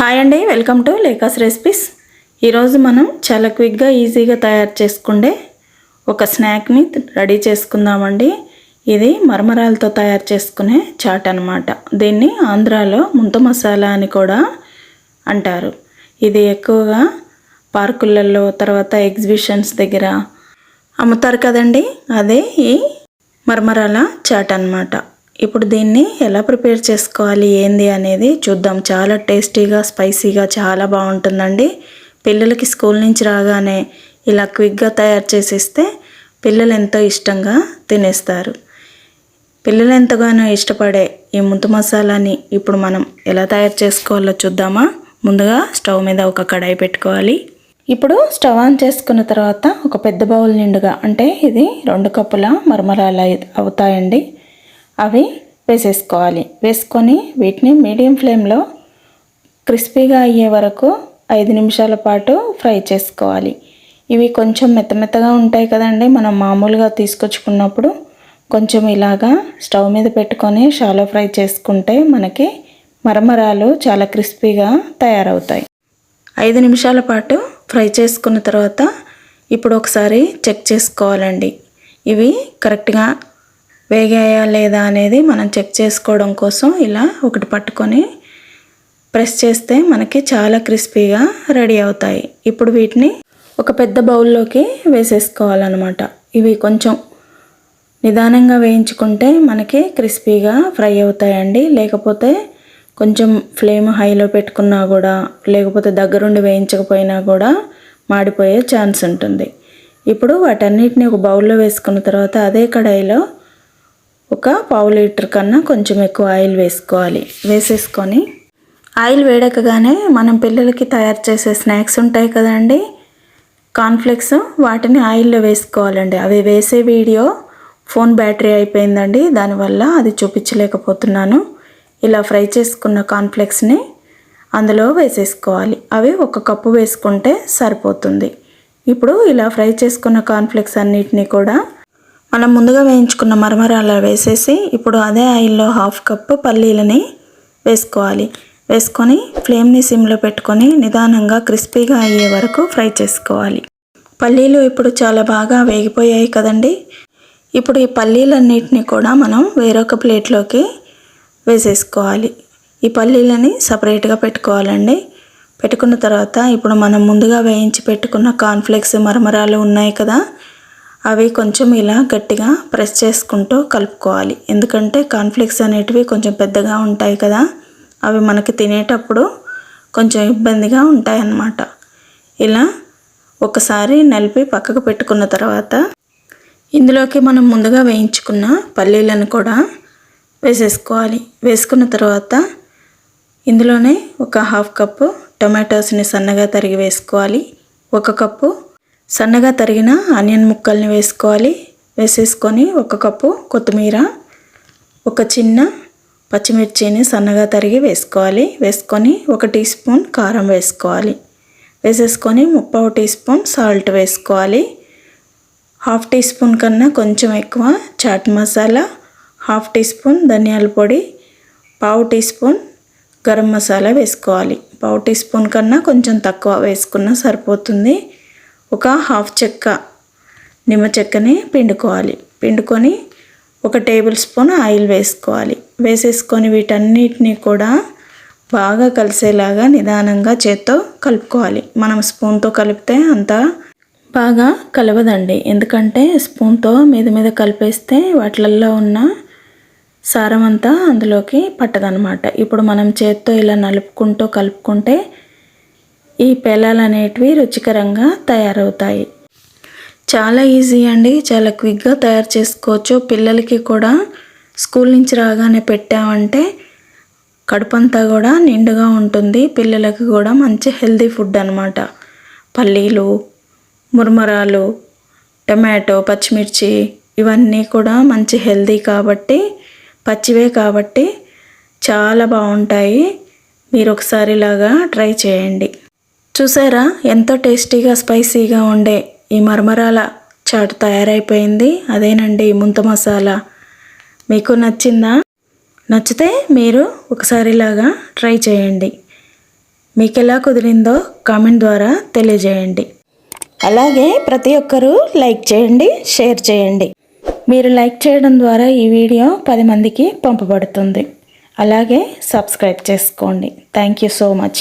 Hi అండి welcome to లేకాస్ recipes. ఈరోజు మనం చాలా క్విక్గా ఈజీగా తయారు చేసుకుండే ఒక స్నాక్ని రెడీ చేసుకుందామండి. ఇది మరమరాలతో తయారు చేసుకునే చాట్ అనమాట దీన్ని ఆంధ్రాలో ముంత మసాలా అని కూడా అంటారు. ఇది ఎక్కువగా పార్కులలో తర్వాత ఎగ్జిబిషన్స్ దగ్గర అమ్ముతారు కదండి. అదే ఈ మరమరాల చాట్ అన్నమాట. ఇప్పుడు దీన్ని ఎలా ప్రిపేర్ చేసుకోవాలి ఏంది అనేది చూద్దాం. చాలా టేస్టీగా స్పైసీగా చాలా బాగుంటుందండి. పిల్లలకి స్కూల్ నుంచి రాగానే ఇలా క్విక్గా తయారు చేసిస్తే పిల్లలు ఎంతో ఇష్టంగా తినేస్తారు. పిల్లలు ఎంతగానో ఇష్టపడే ఈ ముందు మసాలాని ఇప్పుడు మనం ఎలా తయారు చేసుకోవాలో చూద్దామా. ముందుగా స్టవ్ మీద ఒక కడాయి పెట్టుకోవాలి. ఇప్పుడు స్టవ్ ఆన్ చేసుకున్న తర్వాత ఒక పెద్ద బౌల్ నిండుగా అంటే ఇది రెండు కప్పుల మరమరాలు అవుతాయండి. అవి వేసేసుకోవాలి. వేసుకొని వీటిని మీడియం ఫ్లేమ్లో క్రిస్పీగా అయ్యే వరకు ఐదు నిమిషాల పాటు ఫ్రై చేసుకోవాలి. ఇవి కొంచెం మెత్త మెత్తగా ఉంటాయి కదండి. మనం మామూలుగా తీసుకొచ్చుకున్నప్పుడు కొంచెం ఇలాగా స్టవ్ మీద పెట్టుకొని షాలో ఫ్రై చేసుకుంటే మనకి మరమరాలు చాలా క్రిస్పీగా తయారవుతాయి. ఐదు నిమిషాల పాటు ఫ్రై చేసుకున్న తర్వాత ఇప్పుడు ఒకసారి చెక్ చేసుకోవాలండి. ఇవి కరెక్ట్గా వేగాయా లేదా అనేది మనం చెక్ చేసుకోవడం కోసం ఇలా ఒకటి పట్టుకొని ప్రెస్ చేస్తే మనకి చాలా క్రిస్పీగా రెడీ అవుతాయి. ఇప్పుడు వీటిని ఒక పెద్ద బౌల్లోకి వేసేసుకోవాలన్నమాట. ఇవి కొంచెం నిదానంగా వేయించుకుంటే మనకి క్రిస్పీగా ఫ్రై అవుతాయండి. లేకపోతే కొంచెం ఫ్లేమ్ హైలో పెట్టుకున్నా కూడా లేకపోతే దగ్గరుండి వేయించకపోయినా కూడా మాడిపోయే ఛాన్స్ ఉంటుంది. ఇప్పుడు వాటన్నిటిని ఒక బౌల్లో వేసుకున్న తర్వాత అదే కడాయిలో ఒక పావు లీటర్ కన్నా కొంచెం ఎక్కువ ఆయిల్ వేసుకోవాలి. వేసేసుకొని ఆయిల్ వేడకగానే మనం పిల్లలకి తయారు చేసే స్నాక్స్ ఉంటాయి కదండి. కార్న్ఫ్లెక్స్ వాటిని ఆయిల్లో వేసుకోవాలండి. అవి వేసే వీడియో ఫోన్ బ్యాటరీ అయిపోయిందండి. దానివల్ల అది చూపించలేకపోతున్నాను. ఇలా ఫ్రై చేసుకున్న కాన్ఫ్లెక్స్ని అందులో వేసేసుకోవాలి. అవి ఒక కప్పు వేసుకుంటే సరిపోతుంది. ఇప్పుడు ఇలా ఫ్రై చేసుకున్న కాన్ఫ్లెక్స్ అన్నిటినీ కూడా మనం ముందుగా వేయించుకున్న మరమరాల వేసేసి ఇప్పుడు అదే ఆయిల్లో హాఫ్ కప్పు పల్లీలని వేసుకోవాలి. వేసుకొని ఫ్లేమ్ని సిమ్లో పెట్టుకొని నిదానంగా క్రిస్పీగా అయ్యే వరకు ఫ్రై చేసుకోవాలి. పల్లీలు ఇప్పుడు చాలా బాగా వేగిపోయాయి కదండి. ఇప్పుడు ఈ పల్లీలన్నిటిని కూడా మనం వేరొక ప్లేట్లోకి వేసేసుకోవాలి. ఈ పల్లీలని సపరేట్గా పెట్టుకోవాలండి. పెట్టుకున్న తర్వాత ఇప్పుడు మనం ముందుగా వేయించి పెట్టుకున్న కాన్ఫ్లెక్స్ మరమరాలు ఉన్నాయి కదా అవి కొంచెం ఇలా గట్టిగా ప్రెస్ చేసుకుంటూ కలుపుకోవాలి. ఎందుకంటే కాన్ఫ్లెక్స్ అనేటివి కొంచెం పెద్దగా ఉంటాయి కదా. అవి మనకి తినేటప్పుడు కొంచెం ఇబ్బందిగా ఉంటాయి అన్నమాట ఇలా ఒకసారి నలిపి పక్కకు పెట్టుకున్న తర్వాత ఇందులోకి మనం ముందుగా వేయించుకున్న పల్లీలను కూడా వేసేసుకోవాలి. వేసుకున్న తర్వాత ఇందులోనే ఒక హాఫ్ కప్పు టొమాటోస్ని సన్నగా తరిగి వేసుకోవాలి. ఒక కప్పు సన్నగా తరిగిన ఆనియన్ ముక్కల్ని వేసుకోవాలి. వేసేసుకొని ఒక కప్పు కొత్తిమీర ఒక చిన్న పచ్చిమిర్చిని సన్నగా తరిగి వేసుకోవాలి. వేసుకొని ఒక టీ స్పూన్ కారం వేసుకోవాలి. వేసేసుకొని ముప్పావు టీ స్పూన్ సాల్ట్ వేసుకోవాలి. హాఫ్ టీ స్పూన్ కన్నా కొంచెం ఎక్కువ chaat masala half teaspoon ధనియాల పొడి పావు టీ స్పూన్ గరం మసాలా వేసుకోవాలి. పావు టీ స్పూన్ కన్నా కొంచెం తక్కువ వేసుకున్నా సరిపోతుంది. ఒక హాఫ్ చెక్క నిమ్మ చెక్కని పిండుకోవాలి. పిండుకొని ఒక టేబుల్ స్పూన్ ఆయిల్ వేసుకోవాలి. వేసేసుకొని వీటన్నిటిని కూడా బాగా కలిసేలాగా నిదానంగా చేత్తో కలుపుకోవాలి. మనం స్పూన్తో కలిపితే అంత బాగా కలవదండి. ఎందుకంటే స్పూన్తో మీద మీద కలిపేస్తే వాటిలల్లో ఉన్న సారం అంతా అందులోకి పట్టదనమాట ఇప్పుడు మనం చేత్తో ఇలా నలుపుకుంటూ కలుపుకుంటే ఈ పేలాలు అనేటివి రుచికరంగా తయారవుతాయి. చాలా ఈజీ అండి. చాలా క్విక్గా తయారు చేసుకోవచ్చు. పిల్లలకి కూడా స్కూల్ నుంచి రాగానే పెట్టామంటే కడుపంతా కూడా నిండుగా ఉంటుంది. పిల్లలకి కూడా మంచి హెల్దీ ఫుడ్ అనమాట పల్లీలు మురమరాలు టమాటో పచ్చిమిర్చి ఇవన్నీ కూడా మంచి హెల్దీ కాబట్టి పచ్చివే కాబట్టి చాలా బాగుంటాయి. మీరు ఒకసారి ఇలాగా ట్రై చేయండి. చూసారా? ఎంతో టేస్టీగా స్పైసీగా ఉండే ఈ మరమరాల చాట్ తయారైపోయింది. అదేనండి ముంత మసాలా. మీకు నచ్చిందా? నచ్చితే మీరు ఒకసారిలాగా ట్రై చేయండి. మీకు ఎలా కుదిరిందో కామెంట్ ద్వారా తెలియజేయండి. అలాగే ప్రతి ఒక్కరూ లైక్ చేయండి షేర్ చేయండి. మీరు లైక్ చేయడం ద్వారా ఈ వీడియో పది మందికి పంపబడుతుంది. అలాగే సబ్స్క్రైబ్ చేసుకోండి. Thank you so much.